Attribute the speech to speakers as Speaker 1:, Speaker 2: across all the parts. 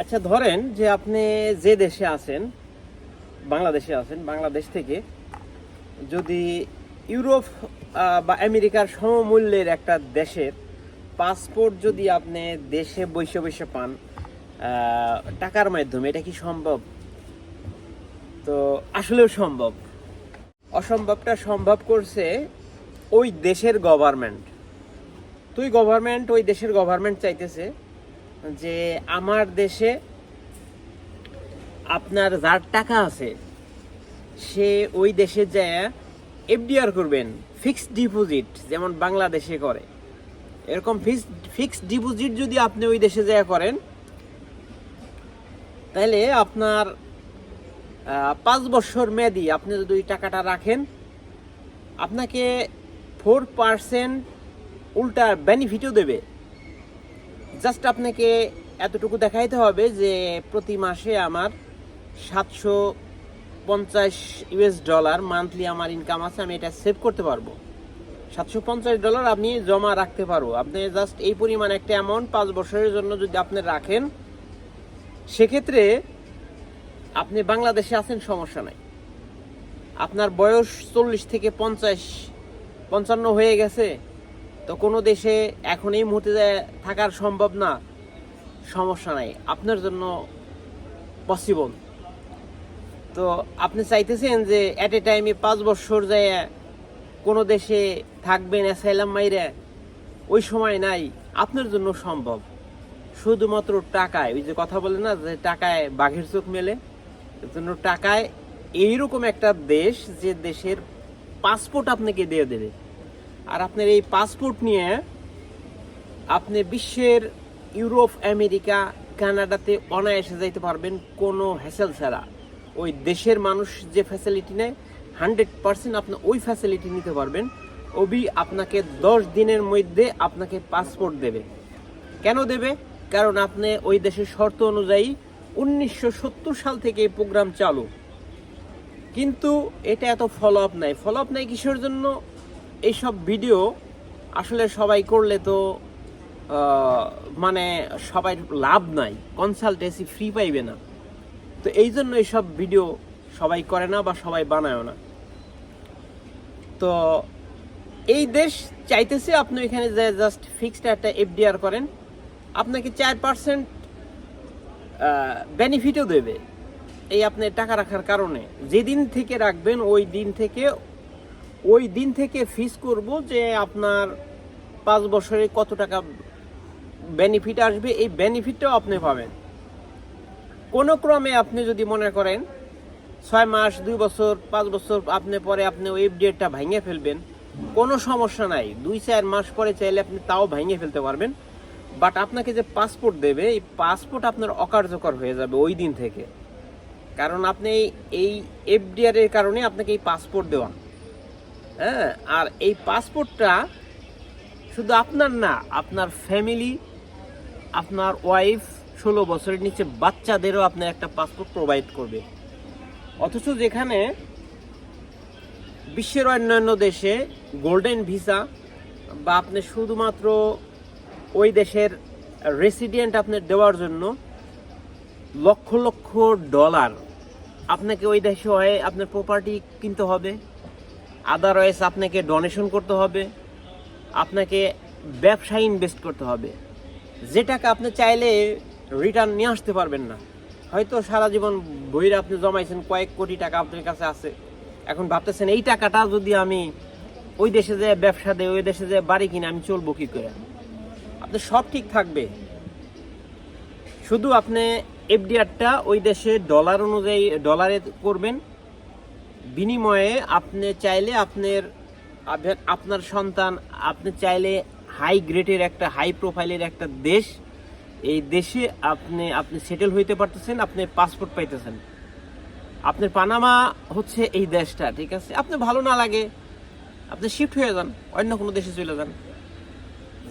Speaker 1: আচ্ছা ধরেন যে আপনি যে দেশে আছেন, বাংলাদেশে আছেন, বাংলাদেশ থেকে, যদি ইউরোপ বা আমেরিকার সমমূল্যের একটা দেশের পাসপোর্ট যদি আপনি দেশে বসে বসে পান টাকার মাধ্যমে, এটা কি সম্ভব? তো আসলেও সম্ভব। অসম্ভবটা সম্ভব করছে ওই দেশের গভর্নমেন্ট তুই গভর্নমেন্ট ওই দেশের গভর্নমেন্ট চাইতেছে যে আমার দেশে আপনার যার টাকা আছে, সে ওই দেশে যায় এফডিআর করবেন ফিক্সড ডিপোজিট যেমন বাংলাদেশে করে। এরকম ফিক্সড ফিক্সড ডিপোজিট যদি আপনি ওই দেশে যায় করেন, তাহলে আপনার পাঁচ বছর মেয়াদি আপনি যদি ওই টাকাটা রাখেন, আপনাকে ফোর পার্সেন্ট উল্টা বেনিফিটও দেবে। জাস্ট আপনাকে এতটুকু দেখাইতে হবে যে প্রতি মাসে আমার সাতশো পঞ্চাশ ইউএস ডলার মান্থলি আমার ইনকাম আছে, আমি এটা সেভ করতে পারব। সাতশো পঞ্চাশ ডলার আপনি জমা রাখতে পারব। আপনি জাস্ট এই পরিমাণ একটা অ্যামাউন্ট পাঁচ বছরের জন্য যদি আপনি রাখেন, সেক্ষেত্রে আপনি বাংলাদেশে আছেন, সমস্যা নাই। আপনার বয়স চল্লিশ থেকে পঞ্চাশ, পঞ্চান্ন হয়ে গেছে তো কোনো দেশে এখন এই মুহূর্তে থাকার সম্ভব না, সমস্যা নাই। আপনার জন্য পসিবল তো আপনি চাইতেছেন যে অ্যাট এ টাইমে পাঁচ বছর যায় কোনো দেশে থাকবেন অ্যাসাইলাম মাইরে, ওই সময় নাই, আপনার জন্য সম্ভব। শুধুমাত্র টাকায়, ওই যে কথা বলে না যে টাকায় বাঘের চোখ মেলে জন্য টাকায় এইরকম একটা দেশ যে দেশের পাসপোর্ট আপনাকে দিয়ে দেবে। আর আপনার এই পাসপোর্ট নিয়ে আপনি বিশ্বের ইউরোপ, আমেরিকা, কানাডাতে অনায়াসে যাইতে পারবেন কোনো হ্যাসেল ছাড়া। ওই দেশের মানুষ যে ফ্যাসিলিটি নেয় হান্ড্রেড পার্সেন্ট আপনি ওই ফ্যাসিলিটি নিতে পারবেন। ওবি আপনাকে দশ দিনের মধ্যে আপনাকে পাসপোর্ট দেবে। কেন দেবে? কারণ আপনি ওই দেশের শর্ত অনুযায়ী উনিশশো সত্তর সাল থেকে এই প্রোগ্রাম চালু। কিন্তু এটা এত ফলো আপ নাই। ফলো আপ নাই কিসের জন্য? এইসব ভিডিও আসলে সবাই করলে তো মানে সবাই লাভ নাই। কনসালটেন্সি ফ্রি পাইবে না। তো এই জন্য এইসব ভিডিও সবাই করে না বা সবাই বানায় না। তো এই দেশ চাইতেছে আপনি এখানে যে জাস্ট ফিক্সড একটা এফডিআর করেন, আপনাকে চার পার্সেন্ট বেনিফিটও দেবে। এই আপনি টাকা রাখার কারণে। যেদিন থেকে রাখবেন, ওই দিন থেকে ওই দিন থেকে ফিস করব যে আপনার পাঁচ বছরে কত টাকা বেনিফিট আসবে, এই বেনিফিটটাও আপনি পাবেন। কোনো ক্রমে আপনি যদি মনে করেন ছয় মাস, দুই বছর, পাঁচ বছর আপনি পরে আপনি ওই ডেটটা ভেঙে ফেলবেন, কোনো সমস্যা নাই। দুই, চার মাস পরে চাইলে আপনি তাও ভেঙে ফেলতে পারবেন। বাট আপনাকে যে পাসপোর্ট দেবে, এই পাসপোর্ট আপনার অকার্যকর হয়ে যাবে ওই দিন থেকে। কারণ আপনি এই- এফডিআর এর কারণে আপনাকে এই পাসপোর্ট দেওয়া। হ্যাঁ আর এই পাসপোর্টটা শুধু আপনার না, আপনার ফ্যামিলি আপনার ওয়াইফ ষোলো বছরের নিচে বাচ্চাদেরও আপনার একটা পাসপোর্ট প্রোভাইড করবে। অথচ যেখানে বিশ্বের অন্যান্য দেশে গোল্ডেন ভিসা বা আপনি শুধুমাত্র ওই দেশের রেসিডেন্ট আপনার দেওয়ার জন্য লক্ষ লক্ষ ডলার আপনাকে ওই দেশে হয় আপনার প্রপার্টি কিনতে হবে। আদারওয়াইজ আপনাকে ডোনেশন করতে হবে, আপনাকে ব্যবসায় ইনভেস্ট করতে হবে। যে টাকা আপনি চাইলে রিটার্ন নিয়ে আসতে পারবেন না। হয়তো সারা জীবন বইরে আপনি জমাইছেন, কয়েক কোটি টাকা আপনার কাছে আছে। এখন ভাবতেছেন, এই টাকাটা যদি আমি ওই দেশে যে ব্যবসা দেয় ওই দেশে যে বাড়ি কিনে আমি চলবো কী করে? আপনি সব ঠিক থাকবে। শুধু আপনি এফডিআরটা ওই দেশে ডলার অনুযায়ী ডলারে করবেন বিনিময়ে আপনি চাইলে আপনার আপনার সন্তান, আপনি চাইলে হাই গ্রেডের একটা হাই প্রোফাইলের একটা দেশ, এই দেশে আপনি আপনি সেটেল হইতে পারতেছেন, আপনি পাসপোর্ট পাইতেছেন। আপনার পানামা হচ্ছে এই দেশটা, ঠিক আছে? আপনি ভালো না লাগে, আপনি শিফট হয়ে যান, অন্য কোনো দেশে চলে যান।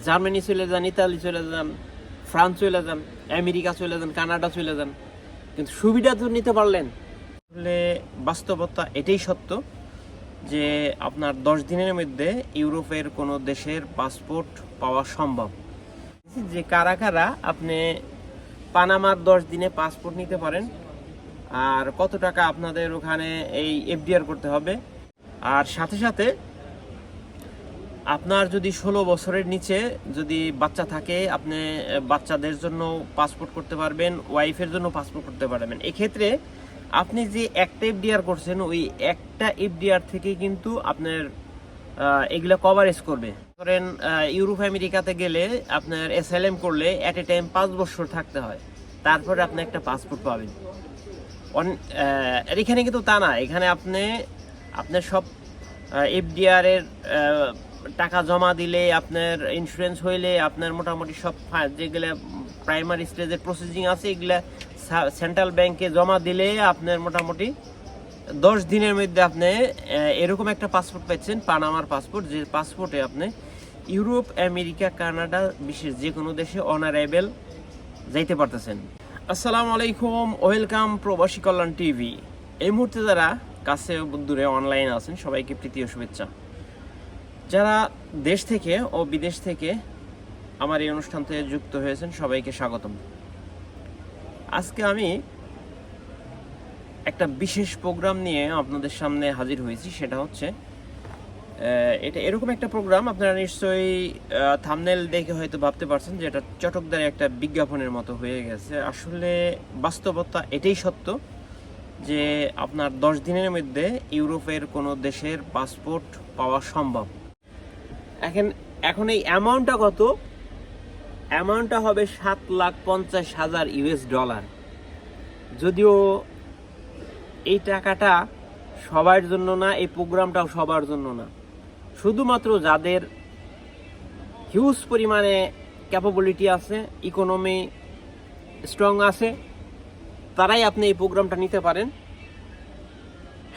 Speaker 1: জার্মানি চলে যান ইতালি চলে যান ফ্রান্স চলে যান আমেরিকা চলে যান কানাডা চলে যান। কিন্তু সুবিধা তো নিতে পারলেন। আসলে বাস্তবতা এটাই সত্য যে আপনার দশ দিনের মধ্যে ইউরোপের কোনো দেশের পাসপোর্ট পাওয়া সম্ভব। যে কারা কারা আপনি পানামার দশ দিনে পাসপোর্ট নিতে পারেন আর কত টাকা আপনাদের ওখানে এই এফডিআর করতে হবে। আর সাথে সাথে আপনার যদি ষোলো বছরের নিচে যদি বাচ্চা থাকে, আপনি বাচ্চাদের জন্য পাসপোর্ট করতে পারবেন, ওয়াইফের জন্য পাসপোর্ট করতে পারবেন। এক্ষেত্রে আপনি যে একটা এফডিআর করছেন, ওই একটা এফডিআর থেকে কিন্তু আপনার এগুলা কভারেজ করবে। ধরেন ইউরোপ আমেরিকাতে গেলে আপনার এসএলএম করলে এট এ টাইম পাঁচ বছর থাকতে হয়। তারপরে আপনি একটা পাসপোর্ট পাবেন। এখানে কিন্তু তা না। এখানে আপনি, আপনার সব এফডিআর এর টাকা জমা দিলে, আপনার ইন্স্যুরেন্স হইলে, আপনার মোটামুটি সব যেগুলা প্রাইমারি স্টেজের প্রসেসিং আছে, এগুলা সেন্ট্রাল ব্যাংকে জমা দিলে আপনার মোটামুটি দশ দিনের মধ্যে আপনি এরকম একটা পাসপোর্ট পাচ্ছেন পানামার পাসপোর্ট যে পাসপোর্টে আপনি ইউরোপ আমেরিকা কানাডা বিশেষ যে কোনো দেশে অনারেবল যাইতে পারতেছেন। আসসালামু আলাইকুম ওয়েলকাম প্রবাসী কল্যাণ টিভি। এই মুহূর্তে যারা কাছে দূরে অনলাইন আছেন, সবাইকে প্রীতি ও শুভেচ্ছা। যারা দেশ থেকে ও বিদেশ থেকে আমার এই অনুষ্ঠানতে যুক্ত হয়েছেন, সবাইকে স্বাগতম। আজকে আমি একটা বিশেষ প্রোগ্রাম নিয়ে আপনাদের সামনে হাজির হয়েছি, সেটা হচ্ছে এটা এরকম একটা প্রোগ্রাম আপনারা নিশ্চয়ই থামনেল দেখে হয়তো ভাবতে পারছেন যে এটা চটকদারে একটা বিজ্ঞাপনের মতো হয়ে গেছে। আসলে বাস্তবতা এটাই সত্য যে আপনার দশ দিনের মধ্যে ইউরোপের কোনো দেশের পাসপোর্ট পাওয়া সম্ভব। এখন এখন এই অ্যামাউন্টটা কত? অ্যামাউন্টটা হবে সাত লাখ পঞ্চাশ হাজার ইউএস ডলার যদিও এই টাকাটা সবার জন্য না, এই প্রোগ্রামটাও সবার জন্য না। শুধুমাত্র যাদের হিউজ পরিমাণে ক্যাপাবিলিটি আছে ইকোনমি স্ট্রং আছে, তারাই আপনি এই প্রোগ্রামটা নিতে পারেন।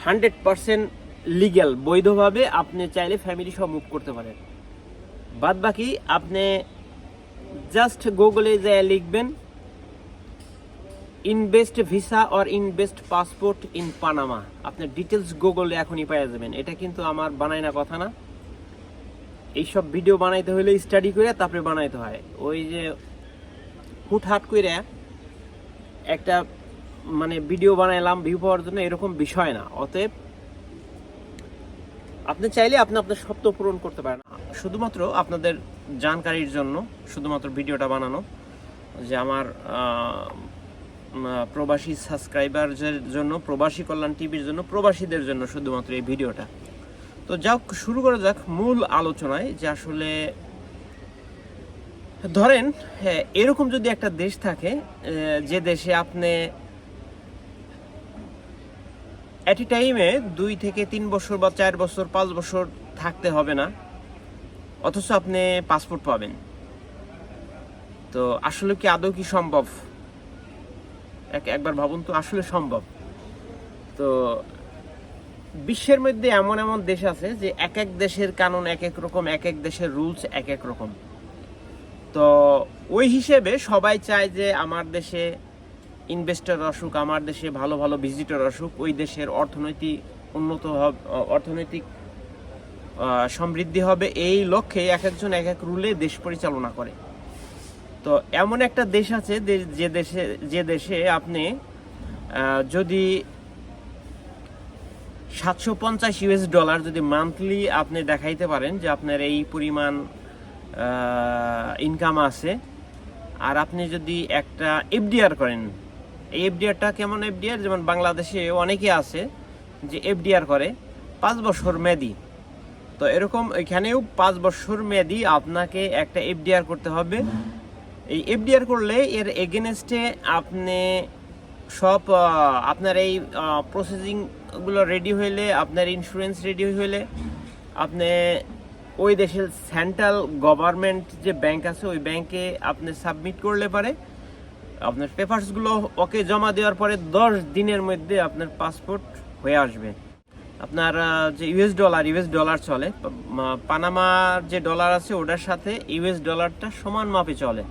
Speaker 1: হান্ড্রেড পারসেন্ট লিগ্যাল বৈধভাবে আপনি চাইলে ফ্যামিলি সহ মুভ করতে পারেন। বাদ বাকি আপনি জাস্ট গুগলে যায় লিখবেন invest visa or invest passport in Panama আপনার ডিটেলস গুগলে এখনই পাওয়া যাবেন। এটা কিন্তু আমার বানাই না কথা না। এইসব ভিডিও বানাইতে হলে স্টাডি করে তারপরে বানাইতে হয়। ওই যে হুটহাট করে একটা মানে ভিডিও বানাইলাম ভিউ পাওয়ার জন্য এরকম বিষয় না। অতএব আপনি চাইলে আপনি আপনার স্বপ্ন পূরণ করতে পারেন। শুধুমাত্র আপনাদের জানকারির জন্য শুধুমাত্র ভিডিওটা বানানো যে আমার প্রবাসী সাবস্ক্রাইবারদের জন্য প্রবাসী কল্যাণ টিভির জন্য প্রবাসীদের জন্য শুধুমাত্র এই ভিডিওটা। তো যাক শুরু করা যাক মূল আলোচনায় যে আসলে ধরেন হ্যাঁ, এরকম যদি একটা দেশ থাকে যে দেশে আপনি অ্যাট এ টাইমে দুই থেকে তিন বছর বা চার বছর, পাঁচ বছর থাকতে হবে না। অথচ আপনি পাসপোর্ট পাবেন। তো আসলে কি আদৌ কি সম্ভব? এক একবার ভাবুন তো, আসলে সম্ভব? তো বিশ্বের মধ্যে এমন এমন দেশ আছে যে এক এক দেশের কানুন এক এক রকম, এক এক দেশের রুলস এক এক রকম। তো ওই হিসেবে সবাই চায় যে আমার দেশে ইনভেস্টর আসুক, আমার দেশে ভালো ভালো ভিজিটর আসুক, ওই দেশের অর্থনৈতিক উন্নত হবে, অর্থনৈতিক সমৃদ্ধি হবে। এই লক্ষ্যে এক একজন এক এক রুলে দেশ পরিচালনা করে। তো এমন একটা দেশ আছে যে- দেশে, যে দেশে আপনি যদি সাতশো পঞ্চাশ ইউএস ডলার যদি মান্থলি আপনি দেখাইতে পারেন যে আপনার এই পরিমাণ ইনকাম আছে, আর আপনি যদি একটা এফডিআর করেন এই এফডিআরটা কেমন এফডিআর যেমন বাংলাদেশে অনেকে আছে যে এফডিআর করে, পাঁচ বছর মেয়াদি। তো এরকম এখানেও পাঁচ বছর মেয়াদি আপনাকে একটা এফডিআর করতে হবে। এই এফডিআর করলে এর এগেনস্টে আপনি সব আপনার এই প্রসেসিংগুলো রেডি হইলে, আপনার ইন্স্যুরেন্স রেডি হইলে, আপনি ওই দেশের সেন্ট্রাল গভর্নমেন্ট যে ব্যাংক আছে, ওই ব্যাংকে আপনি সাবমিট করলে পারে। আপনার পেপারসগুলো ওকে জমা দেওয়ার পরে দশ দিনের মধ্যে আপনার পাসপোর্ট হয়ে আসবে। আপনার যে ইউএস ডলার ইউএস ডলার চলে পানামার যে ডলার আছে, ওটার সাথে ইউএস ডলারটা সমান মাপে চলে।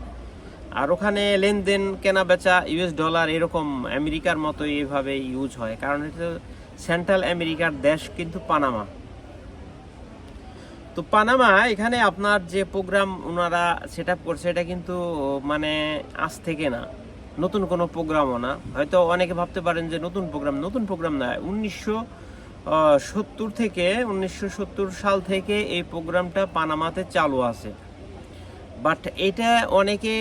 Speaker 1: আর ওখানে লেনদেন কেনা বেচা ইউএস ডলার এরকম আমেরিকার মতো এইভাবে ইউজ হয়। কারণ এটা সেন্ট্রাল আমেরিকার দেশ, কিন্তু পানামা তো পানামা এখানে আপনার যে প্রোগ্রাম ওনারা সেট আপ করছে, এটা কিন্তু মানে আজ থেকে না। নতুন কোনো প্রোগ্রামও না। হয়তো অনেকে ভাবতে পারেন যে নতুন প্রোগ্রাম নতুন প্রোগ্রাম না। উনিশশো সত্তর থেকে, উনিশশো সত্তর সাল থেকে এই প্রোগ্রামটা পানামাতে চালু আছে। বাট এটা অনেকে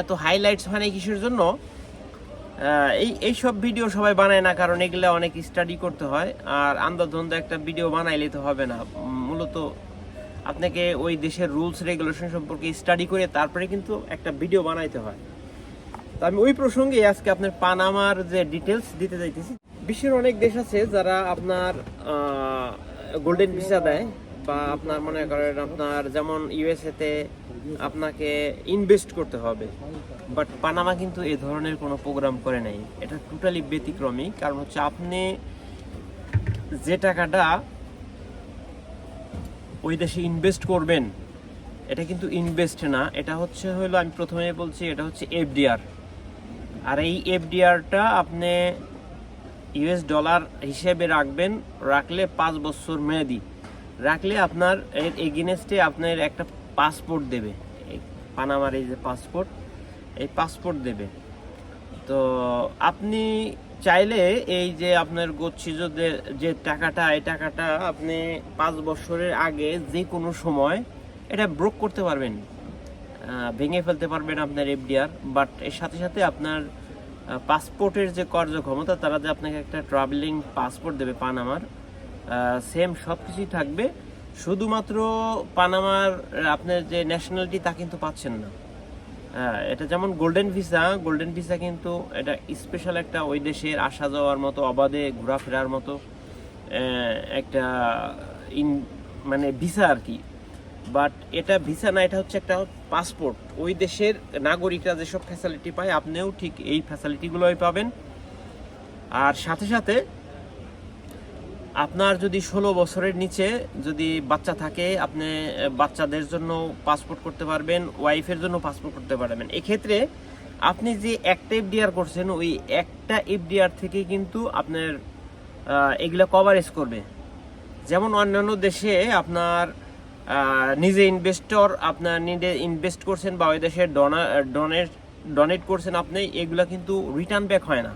Speaker 1: এত হাইলাইটস হয় না কিসের জন্য? এই এই সব ভিডিও সবাই বানায় না, কারণ এগুলো অনেক স্টাডি করতে হয়। আর আন্দাজন্দ একটা ভিডিও বানাইলে তো হবে না। মূলত আপনাকে ওই দেশের রুলস, রেগুলেশন সম্পর্কে স্টাডি করে তারপরে কিন্তু একটা ভিডিও বানাইতে হয়। তো আমি ওই প্রসঙ্গে আজকে আপনার পানামার যে ডিটেলস দিতে যাইতেছি। বিশ্বের অনেক দেশ আছে যারা আপনার গোল্ডেন ভিসা দেয় বা আপনার মনে করেন আপনার যেমন ইউএসএ তে আপনাকে ইনভেস্ট করতে হবে। বাট পানামা কিন্তু এ ধরনের কোনো প্রোগ্রাম করে নাই। এটা টোটালি ব্যতিক্রমী। কারণ হচ্ছে আপনি যে টাকাটা ওই দেশে ইনভেস্ট করবেন, এটা কিন্তু ইনভেস্ট না, এটা হচ্ছে হলো আমি প্রথমে বলছি এটা হচ্ছে এফডিআর আর এই এফডিআরটা আপনি ইউএস ডলার হিসেবে রাখবেন, রাখলে পাঁচ বছর মেয়াদি। রাখলে আপনার এর এগেনস্টে আপনার একটা পাসপোর্ট দেবে পানামার এই যে পাসপোর্ট এই পাসপোর্ট দেবে। তো আপনি চাইলে এই যে আপনার গচ্ছিত যে টাকাটা, এই টাকাটা আপনি পাঁচ বছরের আগে যে কোনো সময় এটা ব্রোক করতে পারবেন। ভেঙে ফেলতে পারবেন আপনার এফডিআর বাট এর সাথে সাথে আপনার পাসপোর্টের যে কার্যক্ষমতা, তারা যে আপনাকে একটা ট্রাভেলিং পাসপোর্ট দেবে পানামার সেম সব কিছুই থাকবে। শুধুমাত্র পানামার আপনার যে ন্যাশনালিটি তা কিন্তু পাচ্ছেন না। এটা যেমন গোল্ডেন ভিসা গোল্ডেন ভিসা কিন্তু এটা স্পেশাল একটা ওই দেশের আসা যাওয়ার মতো, অবাধে ঘোরাফেরার মতো একটা ইন মানে ভিসা আর কি বাট এটা ভিসা না, এটা হচ্ছে একটা পাসপোর্ট ওই দেশের নাগরিকরা যেসব ফ্যাসিলিটি পায়, আপনিও ঠিক এই ফ্যাসিলিটিগুলোই পাবেন। আর সাথে সাথে আপনার যদি ষোলো বছরের নিচে যদি বাচ্চা থাকে, আপনি বাচ্চাদের জন্য পাসপোর্ট করতে পারবেন ওয়াইফের জন্য পাসপোর্ট করতে পারবেন। এক্ষেত্রে আপনি যে একটা এফডিআর করছেন, ওই একটা এফডিআর থেকে কিন্তু আপনার এগুলো কভারেজ করবে। যেমন অন্যান্য দেশে আপনার নিজে ইনভেস্টর আপনার নিজে ইনভেস্ট করছেন বা ওই দেশে ডোনা ডোনেট ডোনেট করছেন আপনি, এগুলা কিন্তু রিটার্ন ব্যাক হয় না।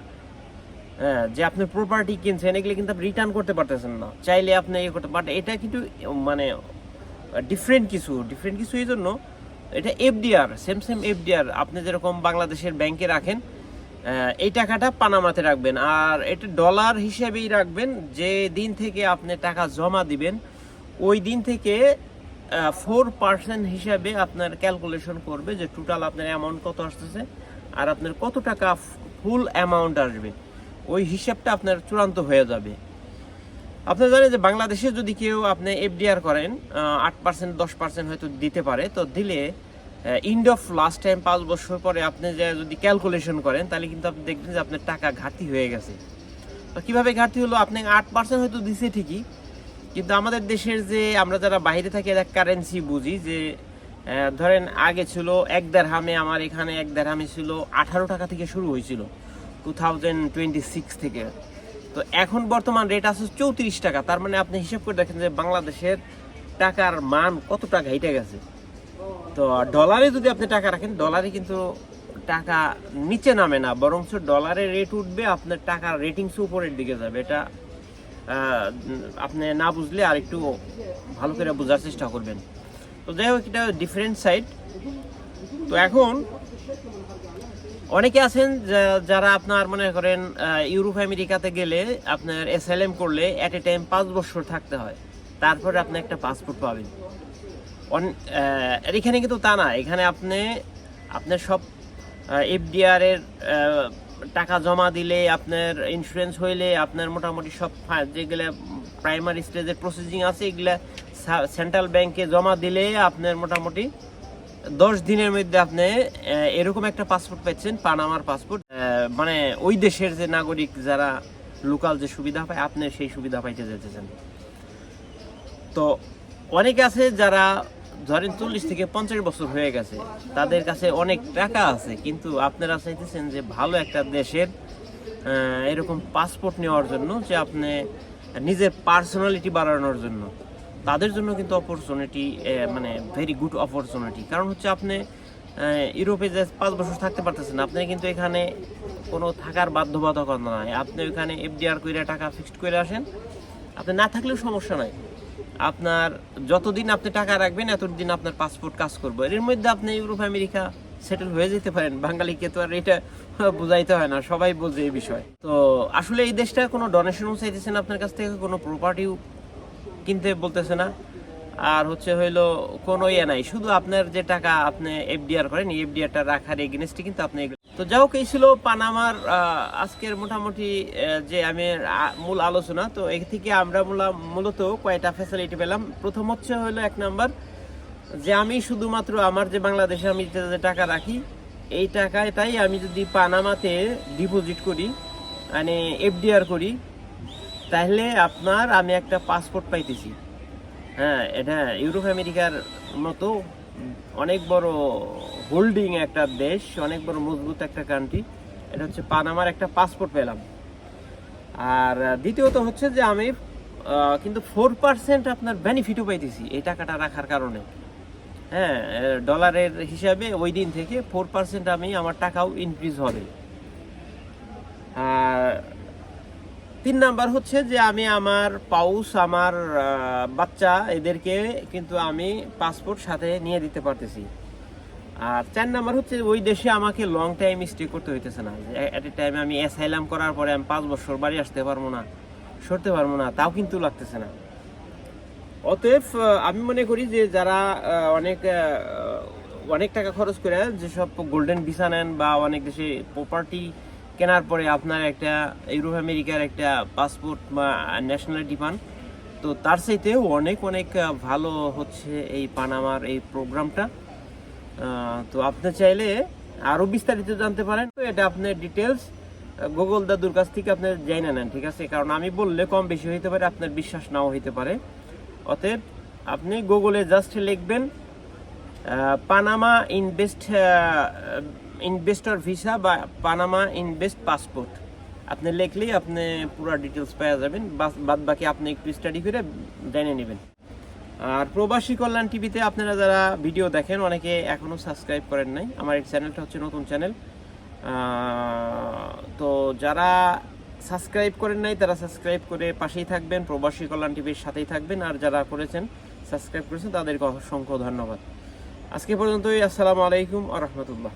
Speaker 1: হ্যাঁ যে আপনি প্রপার্টি কিনছেন, এগুলো কিন্তু আপনি রিটার্ন করতে পারতেছেন না। চাইলে আপনি ইয়ে করতে বাট এটা কিন্তু মানে ডিফারেন্ট কিছু ডিফারেন্ট কিছু এই জন্য এটা এফডিআর সেম সেম এফডিআর আপনি যেরকম বাংলাদেশের ব্যাংকে রাখেন এই টাকাটা পানামাতে রাখবেন। আর এটা ডলার হিসেবেই রাখবেন, যে দিন থেকে আপনি টাকা জমা দিবেন, ওই দিন থেকে ফোর পার্সেন্ট হিসাবে আপনার ক্যালকুলেশন করবে যে টোটাল আপনার অ্যামাউন্ট কত আসতেছে, আর আপনার কত টাকা ফুল অ্যামাউন্ট আসবে। ওই হিসাবটা আপনার চূড়ান্ত হয়ে যাবে। আপনি জানেন যে বাংলাদেশে যদি কেউ আপনি এফডিআর করেন আট পার্সেন্ট দশ পার্সেন্ট হয়তো দিতে পারে। তো দিলে ইন্ড অফ লাস্ট টাইম পাঁচ বছর পরে আপনি যে যদি ক্যালকুলেশন করেন, তাহলে কিন্তু আপনি দেখবেন যে আপনার টাকা ঘাটতি হয়ে গেছে। তো কীভাবে ঘাটতি হলো? আপনি আট পার্সেন্ট হয়তো দিছে ঠিকই, কিন্তু আমাদের দেশের যে, আমরা যারা বাইরে থাকি এক কারেন্সি বুঝি যে ধরেন আগে ছিল এক দেড় হামে আমার এখানে এক দেড় হামে ছিল আঠারো টাকা থেকে শুরু হয়েছিল। টু থেকে। তো এখন বর্তমান রেট আছে চৌত্রিশ টাকা। তার মানে আপনি হিসাব করে দেখেন যে বাংলাদেশের টাকার মান কত টাকা হেঁটে গেছে। তো ডলারে যদি আপনি টাকা রাখেন ডলারে কিন্তু টাকা নিচে নামে না, বরঞ্চ ডলারের রেট উঠবে, আপনার টাকার রেটিংস উপরের দিকে যাবে। এটা আপনি না বুঝলে আর একটু ভালো করে বোঝার চেষ্টা করবেন। তো যাই হোক, এটা ডিফারেন্ট সাইড তো এখন অনেকে আছেন যারা আপনার মনে করেন ইউরোপ, আমেরিকাতে গেলে আপনার এসএলএম করলে এট এ টাইম পাঁচ বছর থাকতে হয়। তারপরে আপনি একটা পাসপোর্ট পাবেন। এখানে কিন্তু তা না। এখানে আপনি আপনার সব এফডিআর এর টাকা জমা দিলে, আপনার ইন্স্যুরেন্স হইলে, আপনার মোটামুটি সব যেগুলো প্রাইমারি স্টেজের প্রসেসিং আছে, এগুলা সেন্ট্রাল ব্যাংকে জমা দিলে আপনার মোটামুটি দশ দিনের মধ্যে আপনি এরকম একটা পাসপোর্ট পাচ্ছেন পানামার পাসপোর্ট মানে ওই দেশের যে নাগরিক যারা লোকাল যে সুবিধা পায়, আপনি সেই সুবিধা পাইতে যেতেছেন তো অনেকে আছে যারা ধরেন চল্লিশ থেকে পঞ্চাশ বছর হয়ে গেছে, তাদের কাছে অনেক টাকা আছে, কিন্তু আপনারা চাইতেছেন যে ভালো একটা দেশের এরকম পাসপোর্ট নেওয়ার জন্য, যে আপনি নিজের পার্সোনালিটি বাড়ানোর জন্য। তাদের জন্য কিন্তু অপরচুনিটি মানে ভেরি গুড অপরচুনিটি কারণ হচ্ছে আপনি ইউরোপে যে পাঁচ বছর থাকতে পারতেছেন আপনি কিন্তু এখানে কোনো থাকার বাধ্যবাধকতা নাই। আপনি ওইখানে এফডিআর করে টাকা ফিক্সড করে আসেন। আপনি না থাকলেও সমস্যা নাই। আপনার যতদিন আপনি টাকা রাখবেন, এতদিন আপনার পাসপোর্ট কাজ করব। এর মধ্যে আপনি ইউরোপ, আমেরিকা সেটেল হয়ে যেতে পারেন। বাঙালিকে তো আর এটা বোঝাইতে হয় না। সবাই বোঝে এই বিষয়। তো আসলে এই দেশটা কোনো ডোনেশনও চাইতেছে না আপনার কাছ থেকে? কোনো প্রপার্টিও কিনতে বলতেছে না। আর হচ্ছে হইল কোনো ইয়ে নাই। শুধু আপনার যে টাকা আপনি এফডিআর করেন, এই এফডিআরটা রাখার এগেনস্টে কিন্তু আপনি তো যাই হোক, এই ছিল পানামার আজকের মোটামুটি যে আমি মূল আলোচনা। তো এর থেকে আমরা মূলা- মূলত কয়টা ফ্যাসিলিটি পেলাম। প্রথম হচ্ছে হইল এক নাম্বার, যে আমি শুধুমাত্র আমার যে বাংলাদেশে আমি যে যে টাকা রাখি, এই টাকাটাই আমি যদি পানামাতে ডিপোজিট করি মানে এফডিআর করি তাহলে আপনার আমি একটা পাসপোর্ট পাইতেছি। হ্যাঁ এটা ইউরোপ আমেরিকার মতো অনেক বড় হোল্ডিং একটা দেশ, অনেক বড় মজবুত একটা কান্ট্রি এটা হচ্ছে পানামার একটা পাসপোর্ট পেলাম। আর দ্বিতীয়ত হচ্ছে যে আমি কিন্তু ফোর পার্সেন্ট আপনার বেনিফিটও পাইতেছি এই টাকাটা রাখার কারণে। হ্যাঁ ডলারের হিসাবে ওই দিন থেকে ফোর পার্সেন্ট আমি আমার টাকাও ইনক্রিজ হবে। আর তিন নাম্বার হচ্ছে যে আমি আমার পাউস, আমার বাচ্চা, এদেরকে কিন্তু আমি পাসপোর্ট সাথে নিয়ে দিতে পারতেছি। আর চার নাম্বার হচ্ছে ওই দেশে আমাকে লং টাইম স্টে করতে হইতেছে না। এট এ টাইমে আমি অ্যাসাইলাম করার পরে আমি পাঁচ বছর বাড়ি আসতে পারব না, সরতে পারব না, তাও কিন্তু লাগতেছে না। অতএব আমি মনে করি যে যারা অনেক অনেক টাকা খরচ করে যেসব গোল্ডেন ভিসা নেন বা অনেক দেশে প্রপার্টি কেনার পরে আপনার একটা ইউরোপ আমেরিকার একটা পাসপোর্ট বা ন্যাশনালিটি পান। তো তার চাইতেও অনেক অনেক ভালো হচ্ছে এই পানামার এই প্রোগ্রামটা তো আপনি চাইলে আরও বিস্তারিত জানতে পারেন। তো এটা আপনার ডিটেলস গুগল দাদুর কাছ থেকে আপনি জেনে নেন, ঠিক আছে? কারণ আমি বললে কম বেশি হইতে পারে, আপনার বিশ্বাস নাও হইতে পারে। অতএব আপনি গুগলে জাস্ট লিখবেন পানামা ইনভেস্ট ইনভেস্টর ভিসা বা পানামা ইনভেস্ট পাসপোর্ট আপনি লিখলেই আপনি পুরো ডিটেলস পেয়ে যাবেন বাদ বাকি আপনি একটু স্টাডি করে জেনে নেবেন। আর প্রবাসী কল্যাণ টিভিতে আপনারা যারা ভিডিও দেখেন, অনেকে এখনও সাবস্ক্রাইব করেন নাই। আমার এই চ্যানেলটা হচ্ছে নতুন চ্যানেল তো যারা সাবস্ক্রাইব করেন নাই, তারা সাবস্ক্রাইব করে পাশেই থাকবেন, প্রবাসী কল্যাণ টিভির সাথেই থাকবেন। আর যারা করেছেন সাবস্ক্রাইব করেছেন, তাদেরকে অসংখ্য ধন্যবাদ। আজকে পর্যন্তই, আসসালামু আলাইকুম আ রহমতুল্লাহ।